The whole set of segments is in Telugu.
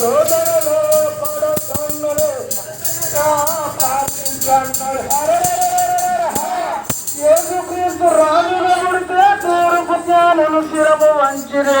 శోధనలో పడుతున్నాడు ప్రార్థించాడు యేసుక్రీస్తు రాజుగా పుడితే తూర్పు జ్ఞానం శిరము వంచిరే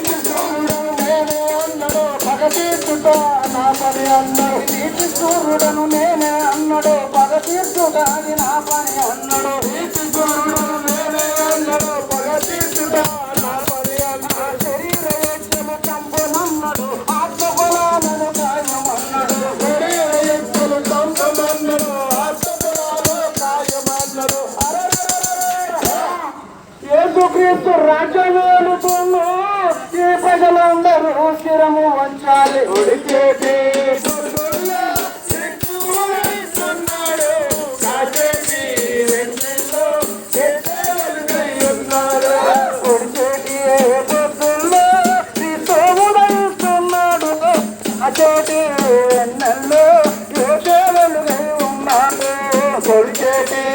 అన్నాడు పగ తీర్చుట నా పని అన్నాడు. ఈ సూర్యుడను నేనే అన్నాడు. పగ తీర్చుట అది నా పని అన్నాడు. ఈ సూర్యుడను నేనే అన్నాడు. పగ తీర్చుట నా పని అన్నాడు. శరీర యజ్ఞము చంపనన్నాడు ఆత్మఫలాలను కాయమన్నాడు శరీర యజ్ఞము చంపమన్నాడు ఆత్మఫలాలు కాయమన్నాడు యేసుక్రీస్తు రాజ్యమేలుతున్నా ఈ ప్రజలందరూ స్థిరం た